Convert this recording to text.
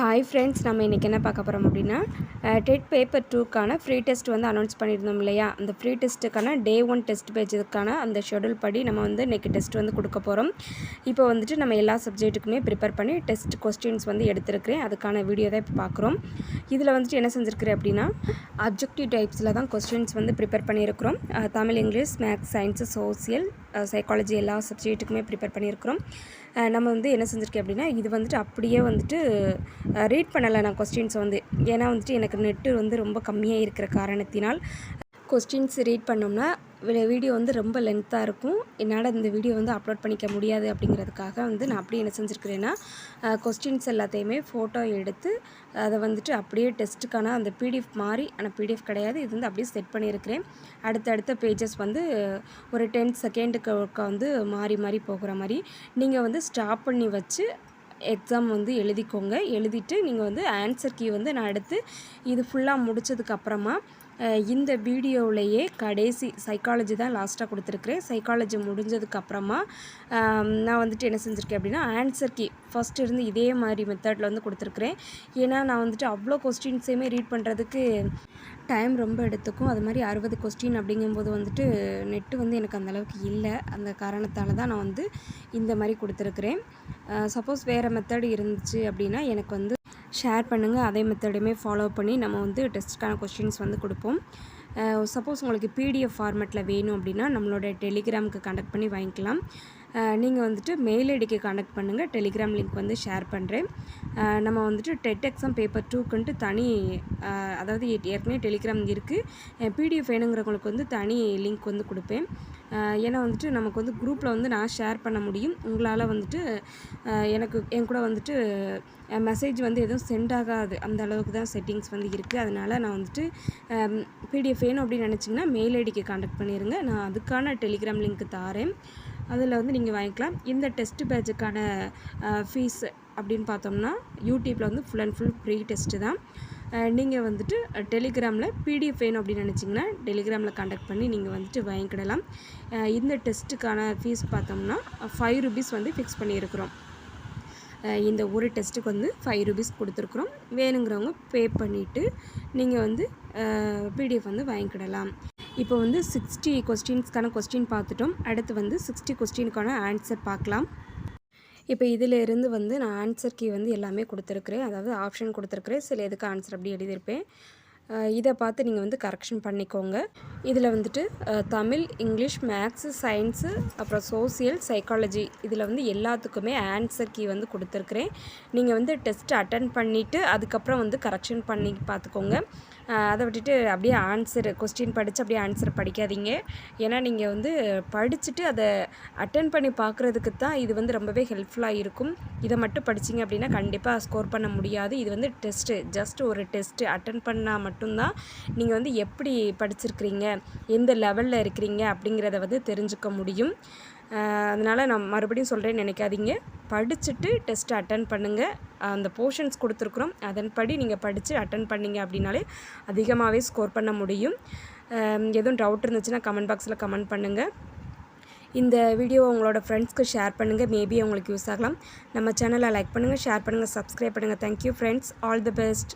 Hi friends நம்ம இன்றைக்கி என்ன பார்க்க போகிறோம் அப்படின்னா டெட் பேப்பர் டூக்கான ஃப்ரீ டெஸ்ட் வந்து அனௌன்ஸ் பண்ணியிருந்தோம் இல்லையா? அந்த ஃப்ரீ டெஸ்ட்டுக்கான டே ஒன் டெஸ்ட் பேஜுக்கான அந்த ஷெடியூல் படி நம்ம வந்து இன்றைக்கி டெஸ்ட் வந்து கொடுக்க போகிறோம் இப்போ வந்துட்டு நம்ம எல்லா சப்ஜெக்ட்டுக்குமே ப்ரிப்பேர் பண்ணி டெஸ்ட் கொஸ்டின்ஸ் வந்து எடுத்துருக்கிறேன். அதுக்கான வீடியோ தான் இப்போ பார்க்குறோம். இதில் வந்துட்டு என்ன செஞ்சுருக்கிறேன் அப்படின்னா அப்ஜெக்டிவ் டைப்ஸில் தான் கொஸ்டின்ஸ் வந்து ப்ரிப்பேர் பண்ணியிருக்கிறோம். Tamil English maths science social psychology எல்லா சப்ஜெக்ட்டுக்குமே ப்ரிப்பேர் பண்ணியிருக்கிறோம். நம்ம வந்து என்ன செஞ்சுருக்கேன் அப்படின்னா இது வந்துட்டு அப்படியே வந்துட்டு ரீட் பண்ணலை நான் கொஸ்டின்ஸ் வந்து. ஏன்னா வந்துட்டு எனக்கு நெட்டு வந்து ரொம்ப கம்மியாக இருக்கிற காரணத்தினால் கொஸ்டின்ஸ் ரீட் பண்ணோம்னா வீடியோ வந்து ரொம்ப லென்த்தாக இருக்கும். என்னால் இந்த வீடியோ வந்து அப்லோட் பண்ணிக்க முடியாது அப்படிங்கிறதுக்காக வந்து நான் அப்படியே என்ன செஞ்சுருக்கிறேன்னா கொஸ்டின்ஸ் எல்லாத்தையுமே ஃபோட்டோ எடுத்து அதை வந்துட்டு அப்படியே டெஸ்ட்டுக்கான அந்த பிடிஎஃப் மாதிரி ஆனால் பிடிஎஃப் கிடையாது. இது வந்து அப்படியே செட் பண்ணியிருக்கிறேன் அடுத்தடுத்த பேஜஸ் வந்து ஒரு டென் செகண்டுக்கு வந்து மாறி மாறி போகிற மாதிரி நீங்கள் வந்து ஸ்டாப் பண்ணி வச்சு எக்ஸாம் வந்து எழுதிக்கோங்க. எழுதிட்டு நீங்கள் வந்து ஆன்சர் கீ வந்து நான் எடுத்து இது ஃபுல்லாக முடிச்சதுக்கப்புறமா இந்த வீடியோவிலையே கடைசி சைக்காலஜி தான் லாஸ்ட்டாக கொடுத்துருக்குறேன். சைக்காலஜி முடிஞ்சதுக்கப்புறமா நான் வந்துட்டு என்ன செஞ்சுருக்கேன் அப்படின்னா ஆன்சர் கீ ஃபஸ்ட்டு இருந்து இதே மாதிரி மெத்தடில் வந்து கொடுத்துருக்குறேன். ஏன்னா நான் வந்துட்டு அவ்வளோ கொஸ்டின்ஸையுமே ரீட் பண்ணுறதுக்கு டைம் ரொம்ப எடுத்துக்கும். அது மாதிரி அறுபது கொஸ்டின் அப்படிங்கும்போது வந்துட்டு நெட்டு வந்து எனக்கு அந்தளவுக்கு இல்லை. அந்த காரணத்தால் தான் நான் வந்து இந்த மாதிரி கொடுத்துருக்குறேன். சப்போஸ் வேறு மெத்தட் இருந்துச்சு அப்படின்னா எனக்கு வந்து ஷேர் பண்ணுங்கள் அதே மெத்தடுமே ஃபாலோ பண்ணி நம்ம வந்து டெஸ்ட்டுக்கான கொஸ்டின்ஸ் வந்து கொடுப்போம். சப்போஸ் உங்களுக்கு பிடிஎஃப் ஃபார்மேட்டில் வேணும் அப்படின்னா நம்மளோட டெலிகிராமுக்கு கண்டக்ட் பண்ணி வாங்கிக்கலாம். நீங்கள் வந்துட்டு மெயில் ஐடிக்கு கனெக்ட் பண்ணுங்கள் டெலிகிராம் லிங்க் வந்து ஷேர் பண்ணுறேன் நம்ம வந்துட்டு டெட் எக்ஸாம் பேப்பர் டூக்குன்ட்டு தனி அதாவது ஏற்கனவே டெலிகிராம் இருக்குது பிடிஎஃப் வேணுங்கிறவங்களுக்கு வந்து தனி லிங்க் வந்து கொடுப்பேன். ஏன்னா வந்துட்டு நமக்கு வந்து குரூப்பில் வந்து நான் ஷேர் பண்ண முடியும். உங்களால் வந்துட்டு எனக்கு என் கூட வந்துட்டு மெசேஜ் வந்து எதுவும் சென்ட் ஆகாது. அந்த அளவுக்கு தான் செட்டிங்ஸ் வந்து இருக்குது அதனால் நான் வந்துட்டு பிடிஎஃப் வேணும் அப்படின்னு நினச்சிங்கன்னா மெயில் ஐடிக்கு காண்டக்ட் பண்ணிடுங்க நான் அதுக்கான டெலிகிராம் லிங்க் தாரேன். அதில் வந்து நீங்கள் வாங்கிக்கலாம். இந்த டெஸ்ட் பேட்சுக்கான ஃபீஸ் அப்படின்னு பார்த்தோம்னா யூடியூப்பில் வந்து full and full free test தான். நீங்கள் வந்துட்டு டெலிகிராமில் பிடிஎஃப் வேணும் அப்படின்னு நினச்சிங்கன்னா டெலிகிராமில் காண்டாக்ட் பண்ணி நீங்கள் வந்துட்டு வாங்கிக்கிடலாம். இந்த டெஸ்ட்டுக்கான ஃபீஸ் பார்த்தோம்னா ஃபைவ் ருபீஸ் வந்து ஃபிக்ஸ் பண்ணியிருக்கிறோம். இந்த ஒரு டெஸ்ட்டுக்கு வந்து ஃபைவ் ருபீஸ் கொடுத்துருக்குறோம். வேணுங்கிறவங்க பே பண்ணிவிட்டு நீங்கள் வந்து பிடிஎஃப் வந்து வாங்கிக்கிடலாம். இப்போ வந்து சிக்ஸ்டி கொஸ்டின்ஸ்க்கான கொஸ்டின் பார்த்துட்டோம். அடுத்து வந்து சிக்ஸ்டி கொஸ்டினுக்கான ஆன்சர் பார்க்கலாம். இப்போ இதிலிருந்து வந்து நான் ஆன்சர் கீ வந்து எல்லாமே கொடுத்துருக்குறேன். அதாவது ஆப்ஷன் கொடுத்துருக்குறேன். சில எதுக்கு ஆன்சர் அப்படி எழுதியிருப்பேன். இதை பார்த்து நீங்கள் வந்து கரெக்ஷன் பண்ணிக்கோங்க. இதில் வந்துட்டு தமிழ் இங்கிலீஷ் மேக்ஸு சயின்ஸு அப்புறம் சோசியல் சைக்காலஜி இதில் வந்து எல்லாத்துக்குமே ஆன்சர் கீ வந்து கொடுத்துருக்குறேன். நீங்கள் வந்து டெஸ்ட் அட்டன் பண்ணிவிட்டு அதுக்கப்புறம் வந்து கரெக்ஷன் பண்ணி பார்த்துக்கோங்க. அதை விட்டுட்டு அப்படியே ஆன்சர் கொஸ்டின் படித்து அப்படியே ஆன்சர் படிக்காதீங்க. ஏன்னா நீங்கள் வந்து படிச்சுட்டு அதை அட்டன் பண்ணி பார்க்குறதுக்கு தான் இது வந்து ரொம்பவே ஹெல்ப்ஃபுல்லாக இருக்கும். இதை மட்டும் படிச்சிங்க அப்படின்னா கண்டிப்பாக ஸ்கோர் பண்ண முடியாது. இது வந்து டெஸ்ட்டு ஜஸ்ட் ஒரு டெஸ்ட்டு அட்டன் பண்ணால் மட்டும்தான். நீங்கள் வந்து எப்படி படிச்சிருக்கிறீங்க எந்த லெவலில் இருக்கிறீங்க அப்படிங்கிறத வந்து தெரிஞ்சுக்க முடியும். அதனால் நான் மறுபடியும் சொல்கிறேன்னு நினைக்காதீங்க. படிச்சுட்டு டெஸ்ட்டு அட்டன் பண்ணுங்கள் அந்த போர்ஷன்ஸ் கொடுத்துருக்குறோம். அதன்படி நீங்கள் படித்து அட்டன் பண்ணிங்க அப்படின்னாலே அதிகமாகவே ஸ்கோர் பண்ண முடியும். எதுவும் டவுட் இருந்துச்சுன்னா கமெண்ட் பாக்ஸில் கமெண்ட் பண்ணுங்கள் இந்த வீடியோ உங்களோட ஃப்ரெண்ட்ஸ்க்கு ஷேர் பண்ணுங்கள் மேபி உங்களுக்கு யூஸ் ஆகலாம். நம்ம சேனலை லைக் பண்ணுங்கள் ஷேர் பண்ணுங்கள் சப்ஸ்கிரைப் பண்ணுங்கள் thank you friends all the best